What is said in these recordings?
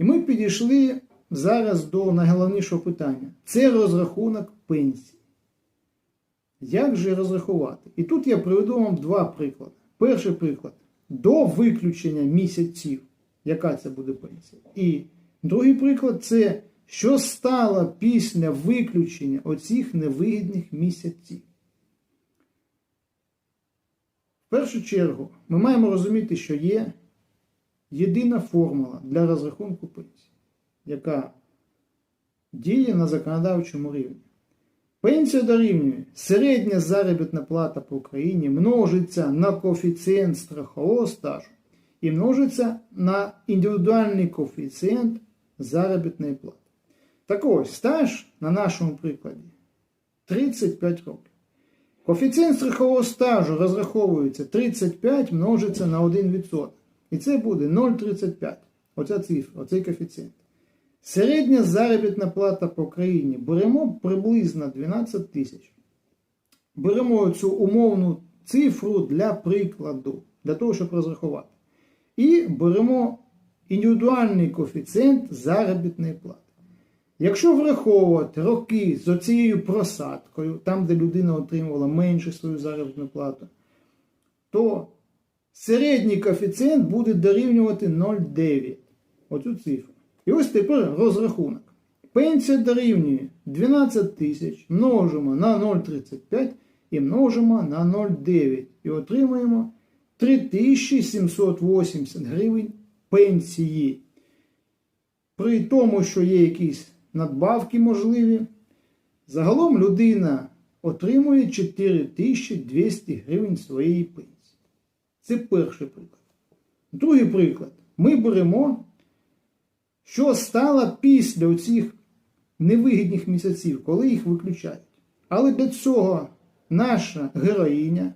І ми підійшли зараз до найголовнішого питання. Це розрахунок пенсії. Як же розрахувати? І тут я приведу вам два приклади. Перший приклад до виключення місяців, яка це буде пенсія. І другий приклад це що стало після виключення оцих невигідних місяців. В першу чергу ми маємо розуміти, що є єдина формула для розрахунку пенсії, яка діє на законодавчому рівні. Пенсія дорівнює середня заробітна плата по Україні множиться на коефіцієнт страхового стажу і множиться на індивідуальний коефіцієнт заробітної плати. Так ось, стаж на нашому прикладі 35 років. Коефіцієнт страхового стажу розраховується 35 множиться на 1%. І це буде 0,35. Оця цифра, оцей коефіцієнт. Середня заробітна плата по країні беремо приблизно 12 тисяч. Беремо цю умовну цифру для прикладу, для того, щоб розрахувати. І беремо індивідуальний коефіцієнт заробітної плати. Якщо враховувати роки з оцією просадкою, там, де людина отримувала менше свою заробітну плату, то середній коефіцієнт буде дорівнювати 0,9. Оцю цифру. І ось тепер розрахунок. Пенсія дорівнює 12 тисяч, множимо на 0,35 і множимо на 0,9. І отримаємо 3780 гривень пенсії. При тому, що є якісь надбавки можливі, загалом людина отримує 4200 гривень своєї пенсії. Це перший приклад. Другий приклад. Ми беремо, що стало після цих невигідних місяців, коли їх виключають. Але для цього наша героїня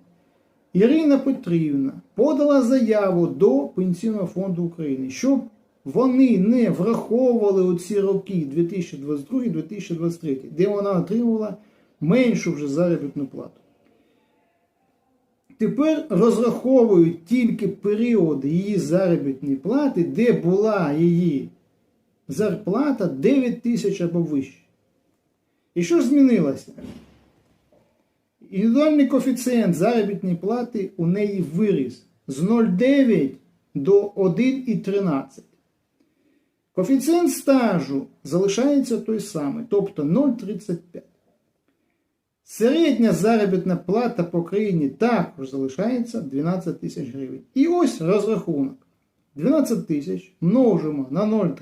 Ірина Петрівна подала заяву до Пенсійного фонду України, щоб вони не враховували оці роки 2022-2023, де вона отримувала меншу вже заробітну плату. Тепер розраховують тільки період її заробітної плати, де була її зарплата 9 тисяч або вище. І що ж змінилося? Індивідуальний коефіцієнт заробітної плати у неї виріс з 0,9 до 1,13. Коефіцієнт стажу залишається той самий, тобто 0,35. Середня заробітна плата по країні також залишається 12 тисяч гривень. І ось розрахунок. 12 тисяч множимо на 0,35.